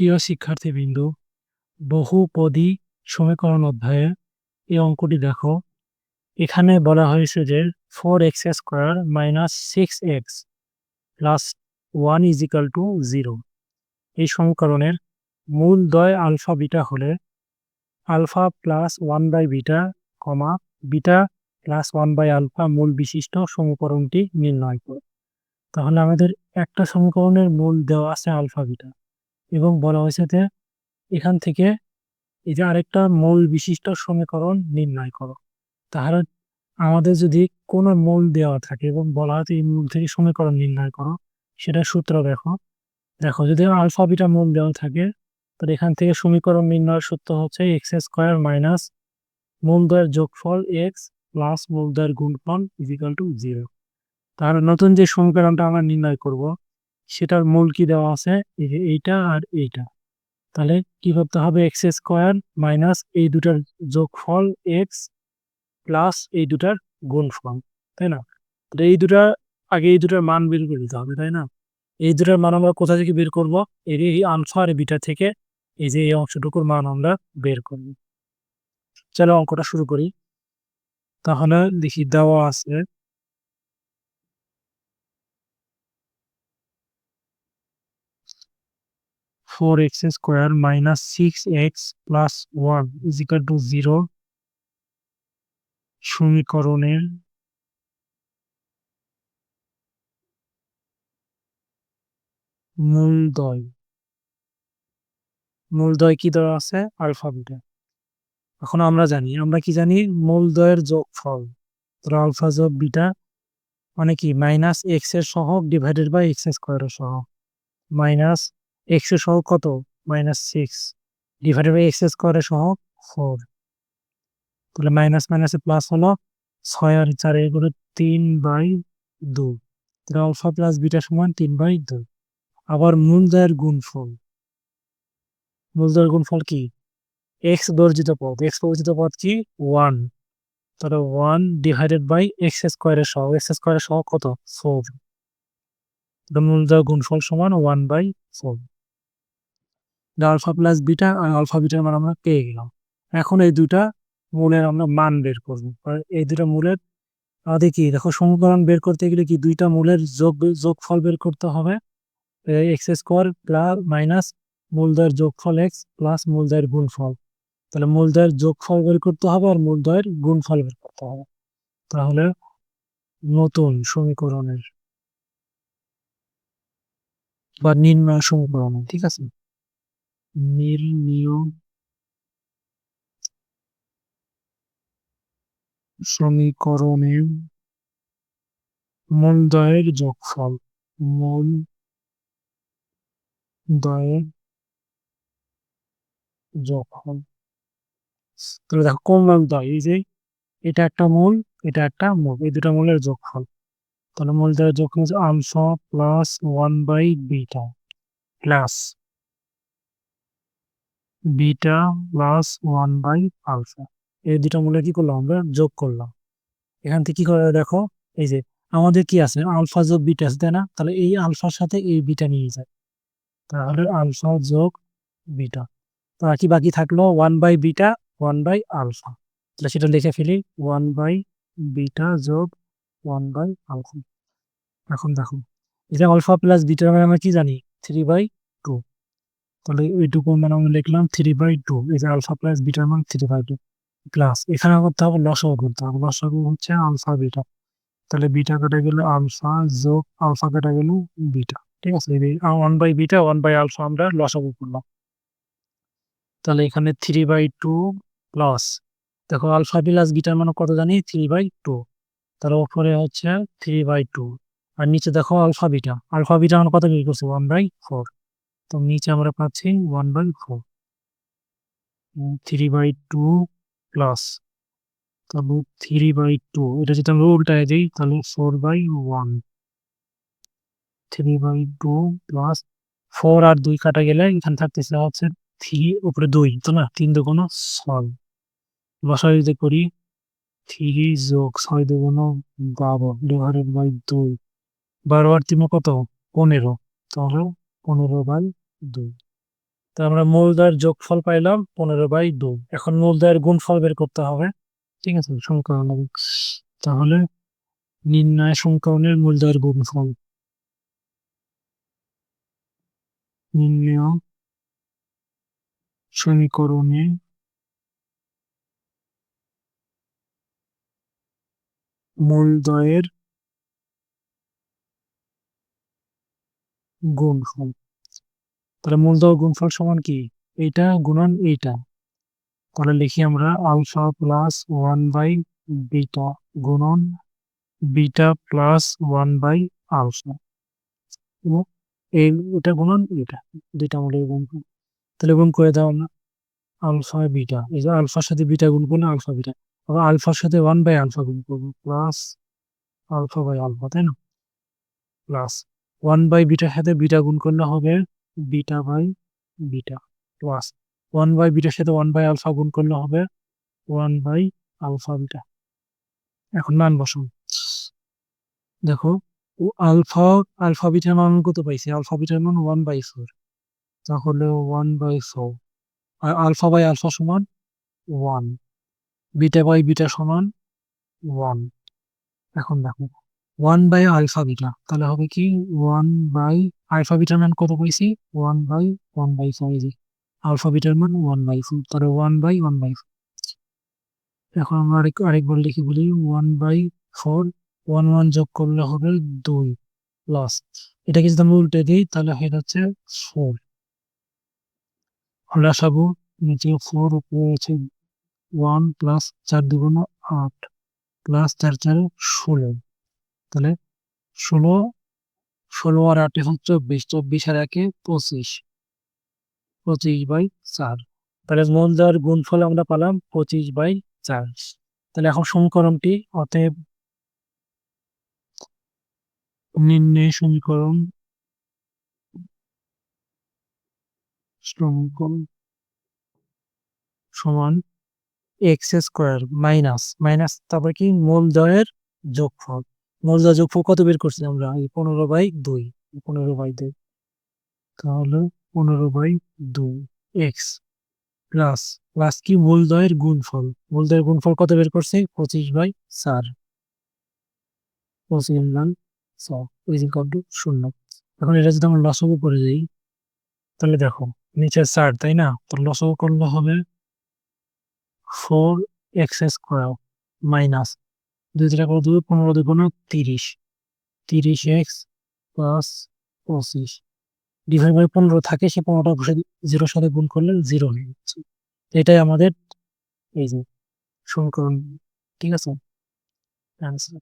প্রিয় শিক্ষার্থীবৃন্দ বহুপদী সমীকরণ অধ্যায়ে এই অঙ্কটি দেখো। এখানে বলা হয়েছে যে four x square minus six x plus one is equal to zero এই সমীকরণের মূল দয় আলফা বিটা হলে alpha plus one by beta comma beta plus one by alpha মূল বিশিষ্ট সমীকরণটি নির্ণয় করো। তাহলে আমাদের একটা সমীকরণের মূল দেওয়া আছে আলফা বিটা এবং বলা হয়েছে যে এখান থেকে এই যে আরেকটা মূল বিশিষ্ট সমীকরণ নির্ণয় করো। তাহলে আমাদের যদি কোনো মূল দেওয়া থাকে এবং বলা হয় এই মূল থেকে সমীকরণ নির্ণয় করো সেটা সূত্র দেখো। দেখো, যদি আলফা বিটা মূল দেওয়া থাকে, তাহলে এখান থেকে সমীকরণ নির্ণয়ের সূত্র হচ্ছে এক্স স্কোয়ার মাইনাস মূল মূলদয়ের যোগফল এক্স প্লাস মূল মূলদয়ের গুণফল ইজিক্যাল টু জিরো। তাহলে নতুন যে সমীকরণটা আমরা নির্ণয় করব সেটার মূল কি দেওয়া আছে? এইটা আর এইটা। তাহলে কি করতে হবে? এক্স স্কোয়ার মাইনাস এই দুটার যোগফল এক্স প্লাস এই দুটার গুণফল, তাই না? এই দুটা, আগে এই দুটার মান বের করে দিতে হবে, তাই না? এই দুটার মান আমরা কোথা থেকে বের করব? এর এই আর বিটা থেকে এই যে এই অংশটুকুর মান আমরা বের করব। চলো অঙ্কটা শুরু করি। তাহলে দেখি দেওয়া আছে four x square minus six x plus one is equal to zero সমীকরণের মূলদয়। মূলদয় কি দেওয়া আছে? Alpha beta. এখন আমরা জানি, আমরা কি জানি? মূলদয়ের যোগফল। ধরো আলফা যোগ বিটা মানে কি? মাইনাস এক্সের সহগ ডিভাইডেড বাই এক্স স্কোয়ারের সহগ। মাইনাস এক্স সহ কত? Minus six. Divided by x স্কোয়ারের সহগ ফোর। তাহলে মাইনাস মাইনাসে প্লাস হলো ছয় আর চার এগুলো তিন বাই দু তাহলে আলফা প্লাস বিটা সমান তিন বাই দু আবার মূলদয়ের গুণফল। মূলদয়ের গুণফল কি? এক্স বর্জিত পদ। এক্স বর্জিত পদ কি? ওয়ান। তাহলে ওয়ান ডিভাইডেড বাই এক্স স্কোয়ারের সহ এক্স স্কোয়ারের সহ কত? ফোর। মূলদয় গুণফল সমান one by four. Alpha plus beta R alpha বিটার মান আমরা পেয়ে গেলাম। এখন এই দুটা মূলের আমরা মান বের করব। এই দুটা মূলের আমাদের কি দেখো সমীকরণ বের করতে গেলে কি দুইটা মূলের যোগ, যোগফল বের করতে হবে? এক্স স্কোয়ার প্লাস মাইনাস মূলদয়ের যোগফল এক্স প্লাস মূলদয়ের গুণফল। তাহলে মূলদয়ের যোগফল বের করতে হবে আর মূলদয়ের গুণফল বের করতে হবে। তাহলে নতুন সমীকরণের বা নির্ণয় সমীকরণ ঠিক আছে? নির্ণীয় সমীকরণের মূলদয়ের যোগফল, মূল দয়ের যোগফল। তাহলে দেখো, কোন মান দয়? এই যে এটা একটা মূল, এটা একটা মূল, এই দুটা মূলের যোগফল। তাহলে মূল দয়ের যোগফল হচ্ছে alpha plus one by beta, plus beta plus one by alpha. এই দুটা মূলে কি করলাম আমরা? যোগ করলাম। এখান থেকে কি করে দেখো? এই যে আমাদের কি আছে? আলফা যোগ বিটা আছে, তাই না? তাহলে এই আলফার সাথে এই বিটা নিয়ে যায়। তাহলে আলফা যোগ বিটা। তো কি বাকি থাকল? One by beta, one by alpha. তাহলে সেটা লিখে ফেলি। ওয়ান বাই বিটা যোগ ওয়ান বাই আলফা। এখন দেখো এটা আলফা প্লাস বিটা মানে আমরা কি জানি? Three by two. তাহলে এইটুকু মানে আমি লিখলাম থ্রি বাই টু এই যে আলফা প্লাস বিটার মান থ্রি বাই টু প্লাস এখানে করতে হবে লসাগু করতে হবে, লসাগু হচ্ছে আলফা বিটা তাহলে বিটা কেটে গেলে আলফা যোগ আলফা কেটে গেল বিটা ঠিক আছে? One by beta one by alpha আমরা লসাগু করলাম। তাহলে এখানে থ্রি বাই টু প্লাস দেখো আলফা প্লাস বিটার মানে কত জানি? থ্রি বাই টু তাহলে ওপরে হচ্ছে থ্রি বাই টু আর নিচে দেখো আলফা বিটা আলফা বিটা মানে কত? বিক্রি করছে? ওয়ান বাই ফোর তো নিচে আমরা পাচ্ছি one by four three by two plus তাহলে থ্রি বাই টু এটা যদি আমরা উল্টায় দিই, তাহলে four by one three by two plus four আর দুই কাটা গেলে এখানে থাকতেছে হচ্ছে থ্রি উপরে দুই, তো না? তিন দুগুণ ছয়। বসাই যদি করি থ্রি যোগ ছয় দুগুণ বারো ডিভাইডেড বাই দুই বারো আর তিন কত? পনেরো। তাহলে পনেরো বাই দুই। তো আমরা মূলদয়ের যোগফল পাইলাম পনেরো বাই দুই। এখন মূল মূলদয়ের গুণফল বের করতে হবে। ঠিক আছে সমীকরণ তাহলে নির্ণয় সমীকরণের মূলদয়ের গুণফল। নির্ণয় সমীকরণে মূলদয়ের গুণফল। তাহলে মূলদয় গুণফল সমান কি? এইটা গুণন এইটা। তাহলে লিখি আমরা alpha plus one by beta গুণন beta plus one by alpha. এবং এই এটা গুণন এটা দুইটা মূলের গুণফল। তাহলে গুণ করে দাও আমরা আলফা বিটা। এই যে আলফার সাথে বিটা গুণ করলে আলফা বিটা। আবার আলফার সাথে ওয়ান বাই আলফা গুণ করব, প্লাস আলফা বাই আলফা, তাই না? প্লাস ওয়ান বাই বিটার সাথে বিটা গুণ করলে হবে beta by beta plus one by bitter সাথে ওয়ান বাই আলফা গুণ করলে হবে ওয়ান বাই আলফা বিটা। এখন মান বসান দেখো, ও আলফা আলফা বিটার মান কত পাইছি? আলফা বিটার মান ওয়ান বাই ফোর তাহলে ওয়ান বাই ফোর আর আলফা বাই আলফা সমান ওয়ান বিটা বাই বিটা সমান ওয়ান এখন দেখো ওয়ান বাই আলফা বিটা, তাহলে হবে কি? ওয়ান বাই আলফা বিটার মান কত পাইছি? One by one by four alpha bitter মান ওয়ান বাই ফোর তাহলে ওয়ান বাই ওয়ান বাই এখন আমরা আরেক আরেকবার লিখি বলি one by four one one যোগ করলে হবে দুই প্লাস এটাকে যদি আমরা উল্টে দিই, তাহলে হয়ে যাচ্ছে ফোর আমরা সাবু নিচে ফোর উপরে আছে। ওয়ান প্লাস চার দুগুণ আট প্লাস চার চার ষোলো। তাহলে ষোলো ষোলো আর আটে হচ্ছে চব্বিশ চব্বিশ আর একে পঁচিশ। পঁচিশ বাই চার। তাহলে মূলদার গুণফল আমরা পালাম পঁচিশ বাই চার। তাহলে এখন সমীকরণটি অতএব নির্ণয় সমীকরণ সমীকরণ সমান এক্স স্কোয়ার মাইনাস মাইনাস তারপর কি? মূলদয়ের যোগফল। মূলদয় যোগফল কত বের করছি আমরা? এই পনেরো বাই দুই। পনেরো বাই দুই। তাহলে পনেরো বাই দুই এক্স প্লাস প্লাস কি? মূলদয়ের গুণফল। মূলদয়ের গুণফল কত বের করছে? পঁচিশ বাই চার। পঁচিশ মান টু শূন্য। এখন এটা যদি আমরা লসগু করে দিই, তাহলে দেখো নিচে চার, তাই না? তো লসগু করলে হবে ফোর এক্স স্কোয়ার মাইনাস দুই তিনটা কত পনেরো পনেরো তিরিশ তিরিশ এক্স প্লাস পঁচিশ। ডিভাইড বাই পনেরো থাকে, সে পনেরোটা বসে জিরোর সাথে গুণ করলে জিরো হয়ে যাচ্ছে। এটাই আমাদের এই যে সমীকরণ, ঠিক আছে? অ্যান্সার